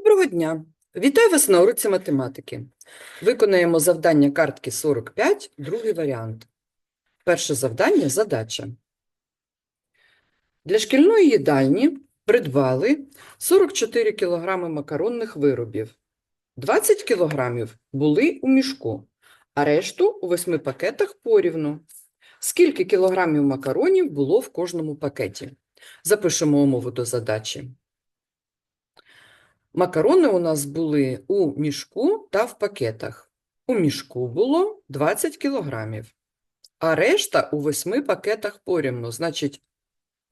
Доброго дня! Вітаю вас на уроці математики. Виконаємо завдання картки 45, другий варіант. Перше завдання – задача. Для шкільної їдальні придбали 44 кг макаронних виробів. 20 кг були у мішку, а решту у 8 пакетах порівну. Скільки кілограмів макаронів було в кожному пакеті? Запишемо умову до задачі. Макарони у нас були у мішку та в пакетах. У мішку було 20 кілограмів, а решта у 8 пакетах порівну. Значить,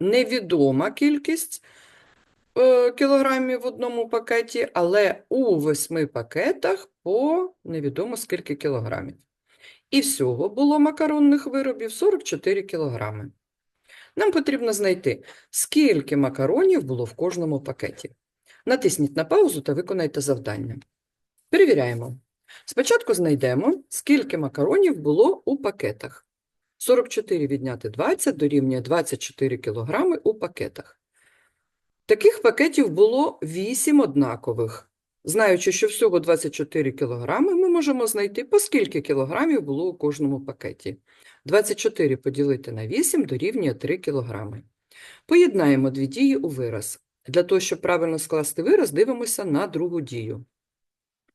невідома кількість е, кілограмів в одному пакеті, але у 8 пакетах по невідомо скільки кілограмів. І всього було макаронних виробів 44 кілограми. Нам потрібно знайти, скільки макаронів було в кожному пакеті. Натисніть на паузу та виконайте завдання. Перевіряємо. Спочатку знайдемо, скільки макаронів було у пакетах. 44 відняти 20 дорівнює 24 кг у пакетах. Таких пакетів було 8 однакових. Знаючи, що всього 24 кг, ми можемо знайти, по скільки кілограмів було у кожному пакеті. 24 поділити на 8 дорівнює 3 кг. Поєднаємо дві дії у вираз. Для того, щоб правильно скласти вираз, дивимося на другу дію.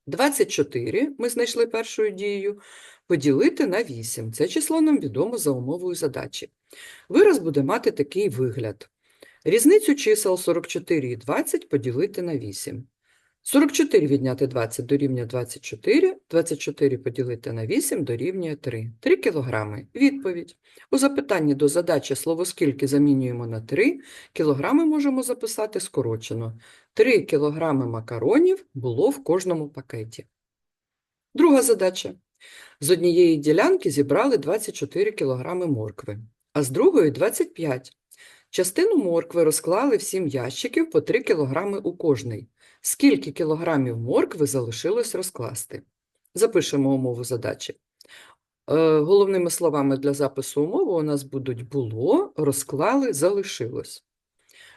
24 ми знайшли першою дією, поділити на 8. Це число нам відомо за умовою задачі. Вираз буде мати такий вигляд. Різницю чисел 44 і 20 поділити на 8. 44 відняти 20 дорівнює 24, 24 поділити на 8 дорівнює 3. 3 кілограми. Відповідь. У запитанні до задачі слово «скільки» замінюємо на 3, кілограми можемо записати скорочено. 3 кілограми макаронів було в кожному пакеті. Друга задача. З однієї ділянки зібрали 24 кілограми моркви, а з другої – 25. Частину моркви розклали в 7 ящиків по 3 кілограми у кожний. Скільки кілограмів моркви залишилось розкласти? Запишемо умову задачі. Е, Головними словами для запису умови у нас будуть було, розклали, залишилось.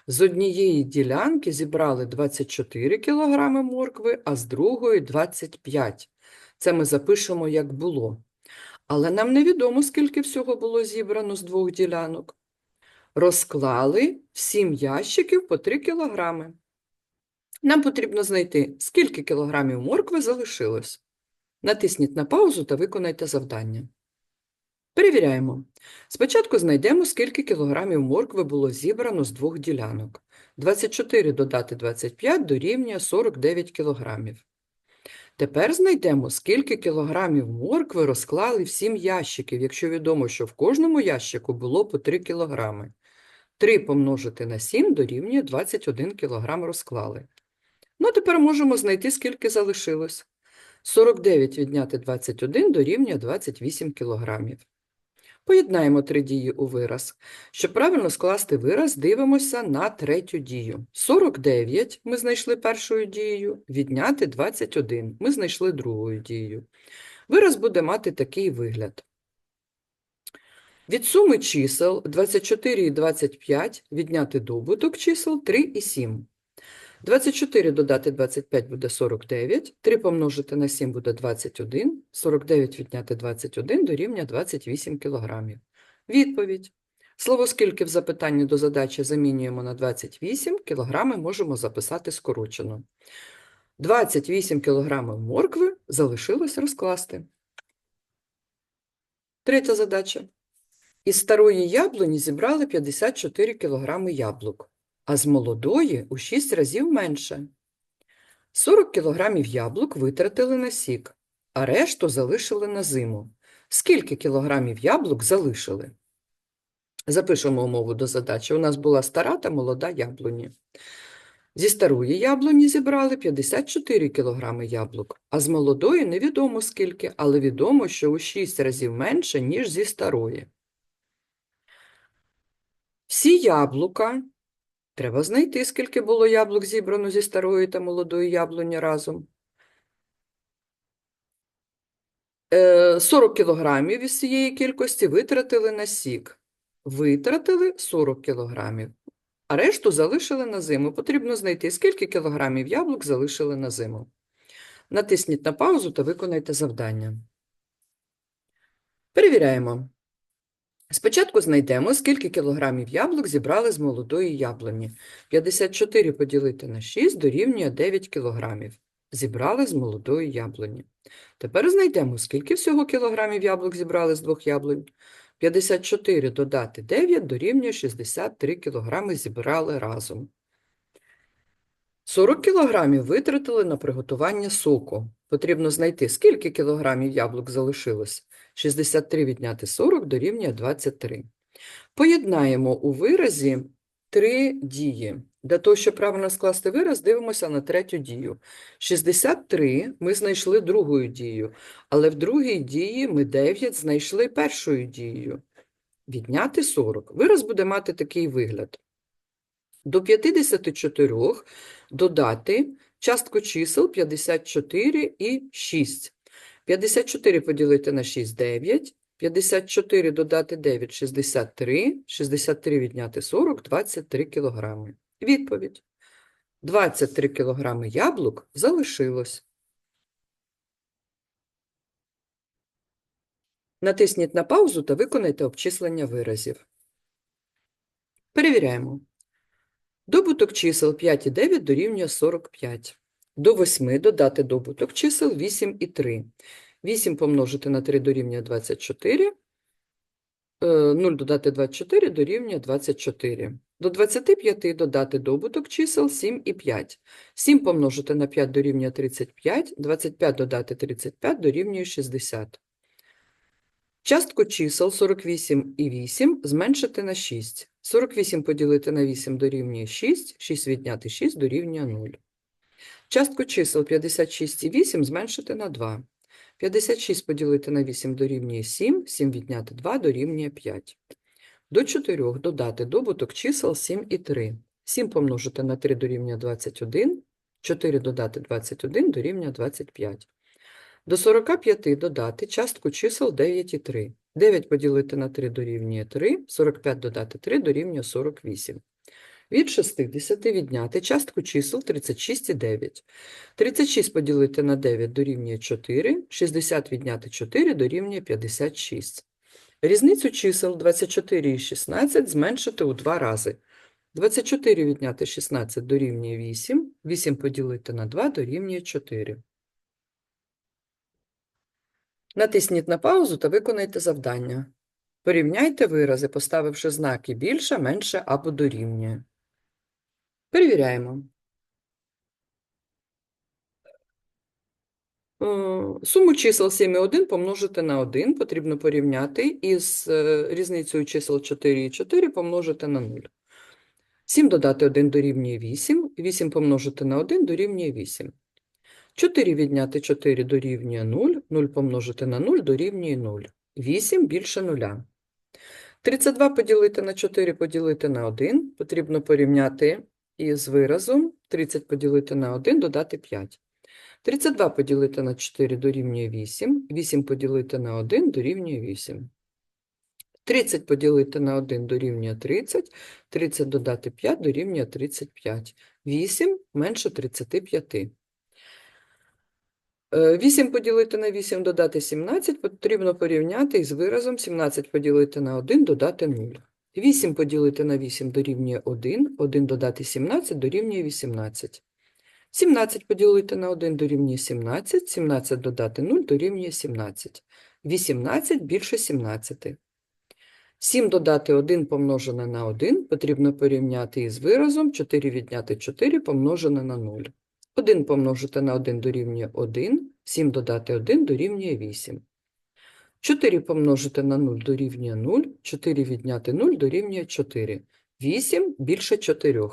З однієї ділянки зібрали 24 кілограми моркви, а з другої 25. Це ми запишемо як було. Але нам невідомо, скільки всього було зібрано з двох ділянок. Розклали в 7 ящиків по 3 кілограми. Нам потрібно знайти, скільки кілограмів моркви залишилось. Натисніть на паузу та виконайте завдання. Перевіряємо. Спочатку знайдемо, скільки кілограмів моркви було зібрано з двох ділянок. 24 додати 25 дорівнює 49 кілограмів. Тепер знайдемо, скільки кілограмів моркви розклали в 7 ящиків, якщо відомо, що в кожному ящику було по 3 кілограми. 3 помножити на 7 дорівнює 21 кілограм розклали. Ну, тепер можемо знайти, скільки залишилось. 49 відняти 21 дорівнює 28 кілограмів. Поєднаємо три дії у вираз. Щоб правильно скласти вираз, дивимося на третю дію. 49 ми знайшли першою дією, відняти 21 ми знайшли другою дією. Вираз буде мати такий вигляд. Від суми чисел 24 і 25 відняти добуток чисел 3 і 7. 24 додати 25 буде 49, 3 помножити на 7 буде 21, 49 відняти 21 дорівнює 28 кілограмів. Відповідь. Слово «скільки» в запитанні до задачі замінюємо на 28, кілограми можемо записати скорочено. 28 кілограмів моркви залишилось розкласти. Третя задача. Із старої яблуні зібрали 54 кілограми яблук а з молодої у 6 разів менше. 40 кілограмів яблук витратили на сік, а решту залишили на зиму. Скільки кілограмів яблук залишили? Запишемо умову до задачі. У нас була стара та молода яблуні. Зі старої яблуні зібрали 54 кілограми яблук, а з молодої невідомо скільки, але відомо, що у 6 разів менше, ніж зі старої. Всі яблука Треба знайти, скільки було яблук зібрано зі старої та молодої яблуні разом. Е, 40 кілограмів із цієї кількості витратили на сік. Витратили 40 кілограмів. а решту залишили на зиму. Потрібно знайти, скільки кілограмів яблук залишили на зиму. Натисніть на паузу та виконайте завдання. Перевіряємо. Спочатку знайдемо, скільки кілограмів яблук зібрали з молодої яблуні. 54 поділити на 6 дорівнює 9 кілограмів. Зібрали з молодої яблуні. Тепер знайдемо, скільки всього кілограмів яблук зібрали з двох яблунь. 54 додати 9 дорівнює 63 кілограми зібрали разом. 40 кілограмів витратили на приготування соку. Потрібно знайти, скільки кілограмів яблук залишилось. 63 відняти 40 дорівнює 23. Поєднаємо у виразі три дії. Для того, щоб правильно скласти вираз, дивимося на третю дію. 63 ми знайшли другою дією, але в другій дії ми 9 знайшли першою дією. Відняти 40. Вираз буде мати такий вигляд. До 54 додати частку чисел 54 і 6. 54 поділити на 6 – 9, 54 додати 9 – 63, 63 відняти 40 – 23 кілограми. Відповідь. 23 кілограми яблук залишилось. Натисніть на паузу та виконайте обчислення виразів. Перевіряємо. Добуток чисел 5 і 9 дорівнює 45. До 8 додати добуток чисел 8 і 3. 8 помножити на 3 дорівнює 24. 0 додати 24 дорівнює 24. До 25 додати добуток чисел 7 і 5. 7 помножити на 5 дорівнює 35. 25 додати 35 дорівнює 60. Частку чисел 48 і 8 зменшити на 6. 48 поділити на 8 дорівнює 6, 6 відняти 6 дорівнює 0. Частку чисел 56 і 8 зменшити на 2. 56 поділити на 8 дорівнює 7, 7 відняти 2 дорівнює 5. До 4 додати добуток чисел 7 і 3. 7 помножити на 3 дорівнює 21, 4 додати 21 дорівнює 25. До 45 додати частку чисел 9 і 3. 9 поділити на 3 дорівнює 3, 45 додати 3 дорівнює 48. Від 60 відняти частку чисел 36 і 9. 36 поділити на 9 дорівнює 4, 60 відняти 4 дорівнює 56. Різницю чисел 24 і 16 зменшити у два рази. 24 відняти 16 дорівнює 8, 8 поділити на 2 дорівнює 4. Натисніть на паузу та виконайте завдання. Порівняйте вирази, поставивши знаки більше, менше або дорівнює. Перевіряємо. Е, Суму чисел 7 і 1 помножити на 1 потрібно порівняти із е, різницею чисел 4 і 4 помножити на 0. 7 додати 1 дорівнює 8, 8 помножити на 1 дорівнює 8. 4 відняти 4 дорівнює 0, 0 помножити на 0 дорівнює 0. 8 більше 0. 32 поділити на 4 поділити на 1 потрібно порівняти із виразом 30 поділити на 1 додати 5. 32 поділити на 4 дорівнює 8, 8 поділити на 1 дорівнює 8. 30 поділити на 1 дорівнює 30, 30 додати 5 дорівнює 35. 8 менше 35. Е, 8 поділити на 8 додати 17 потрібно порівняти із виразом 17 поділити на 1 додати 0. 8 поділити на 8 дорівнює 1, 1 додати 17 дорівнює 18. 17 поділити на 1 дорівнює 17, 17 додати 0 дорівнює 17. 18 більше 17. 7 додати 1 помножене на 1 потрібно порівняти із виразом 4 відняти 4 помножене на 0. 1 помножити на 1 дорівнює 1, 7 додати 1 дорівнює 8. 4 помножити на 0 дорівнює 0, 4 відняти 0 дорівнює 4. 8 більше 4.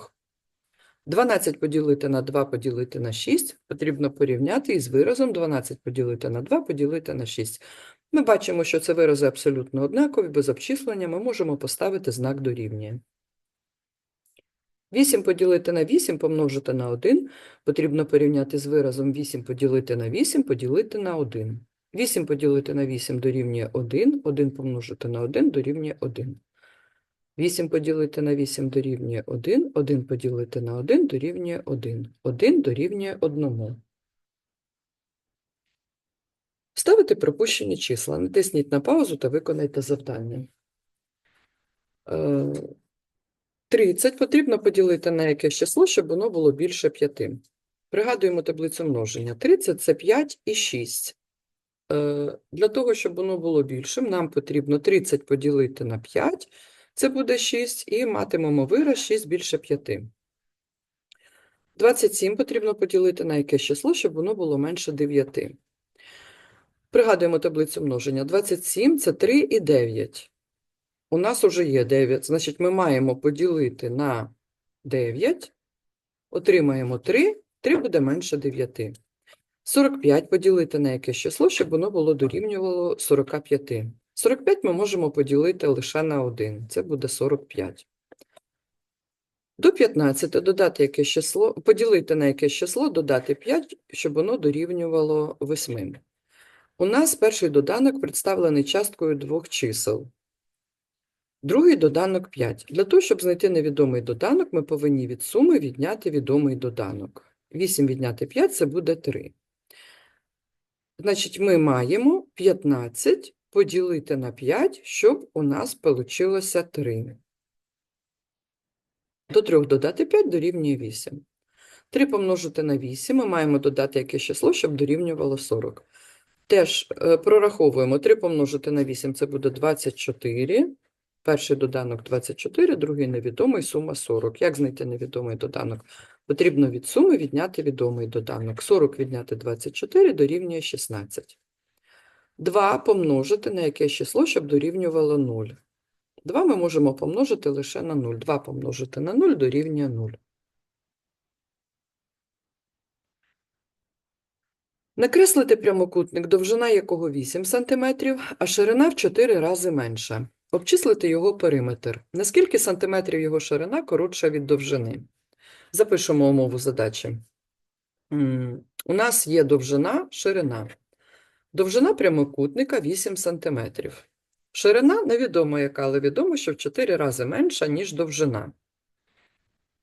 12 поділити на 2 поділити на 6 потрібно порівняти із виразом 12 поділити на 2 поділити на 6. Ми бачимо, що це вирази абсолютно однакові, без обчислення ми можемо поставити знак дорівнює. 8 поділити на 8 помножити на 1 потрібно порівняти з виразом 8 поділити на 8 поділити на 1. 8 поділити на 8 дорівнює 1, 1 помножити на 1 дорівнює 1. 8 поділити на 8 дорівнює 1, 1 поділити на 1 дорівнює 1, 1 дорівнює 1. Ставити пропущені числа. Натисніть на паузу та виконайте завдання. Е, 30 потрібно поділити на якесь число, щоб воно було більше 5. Пригадуємо таблицю множення. 30 – це 5 і 6. Е, Для того, щоб воно було більшим, нам потрібно 30 поділити на 5, це буде 6, і матимемо вираз 6 більше 5. 27 потрібно поділити на якесь число, щоб воно було менше 9. Пригадуємо таблицю множення. 27 – це 3 і 9. У нас уже є 9, значить ми маємо поділити на 9, отримаємо 3, 3 буде менше 9. 45 поділити на якесь число, щоб воно було дорівнювало 45. 45 ми можемо поділити лише на 1, це буде 45. До 15 додати якесь число, поділити на якесь число, додати 5, щоб воно дорівнювало 8. У нас перший доданок представлений часткою двох чисел. Другий доданок 5. Для того, щоб знайти невідомий доданок, ми повинні від суми відняти відомий доданок. 8 відняти 5 – це буде 3. Значить, ми маємо 15 поділити на 5, щоб у нас вийшло 3. До 3 додати 5 дорівнює 8. 3 помножити на 8, ми маємо додати якесь число, щоб дорівнювало 40. Теж е, прораховуємо 3 помножити на 8 – це буде 24. Перший доданок 24, другий невідомий, сума 40. Як знайти невідомий доданок? Потрібно від суми відняти відомий доданок. 40 відняти 24 дорівнює 16. 2 помножити на якесь число, щоб дорівнювало 0. 2 ми можемо помножити лише на 0. 2 помножити на 0 дорівнює 0. Накреслити прямокутник, довжина якого 8 см, а ширина в 4 рази менша. Обчислити його периметр. Наскільки сантиметрів його ширина коротша від довжини? Запишемо умову задачі. У нас є довжина, ширина. Довжина прямокутника 8 см. Ширина невідомо яка, але відомо, що в 4 рази менша, ніж довжина.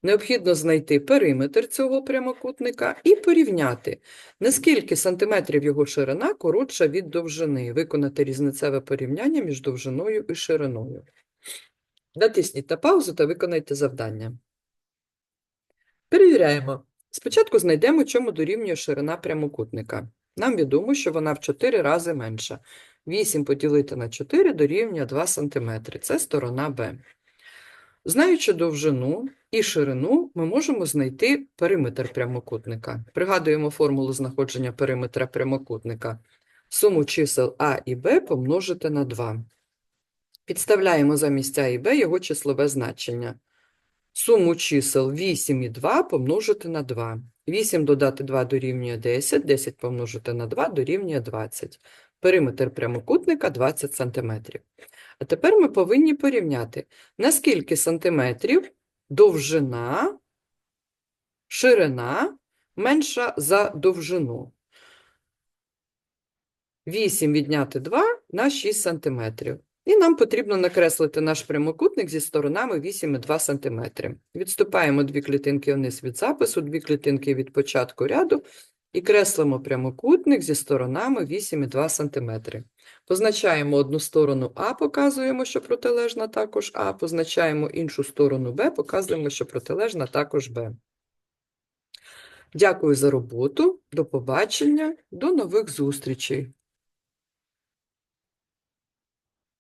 Необхідно знайти периметр цього прямокутника і порівняти, наскільки сантиметрів його ширина коротша від довжини, виконати різницеве порівняння між довжиною і шириною. Натисніть на паузу та виконайте завдання. Перевіряємо. Спочатку знайдемо, чому дорівнює ширина прямокутника. Нам відомо, що вона в 4 рази менша. 8 поділити на 4 дорівнює 2 см. Це сторона Б. Знаючи довжину і ширину, ми можемо знайти периметр прямокутника. Пригадуємо формулу знаходження периметра прямокутника. Суму чисел А і Б помножити на 2. Підставляємо замість А і Б його числове значення. Суму чисел 8 і 2 помножити на 2. 8 додати 2 дорівнює 10, 10 помножити на 2 дорівнює 20. Периметр прямокутника 20 см. А тепер ми повинні порівняти, наскільки сантиметрів довжина, ширина менша за довжину. 8 відняти 2 на 6 сантиметрів. І нам потрібно накреслити наш прямокутник зі сторонами 8 і 2 см. Відступаємо дві клітинки вниз від запису, дві клітинки від початку ряду і креслимо прямокутник зі сторонами 8 і 2 см. Позначаємо одну сторону А, показуємо, що протилежна також А, позначаємо іншу сторону Б, показуємо, що протилежна також Б. Дякую за роботу, до побачення, до нових зустрічей.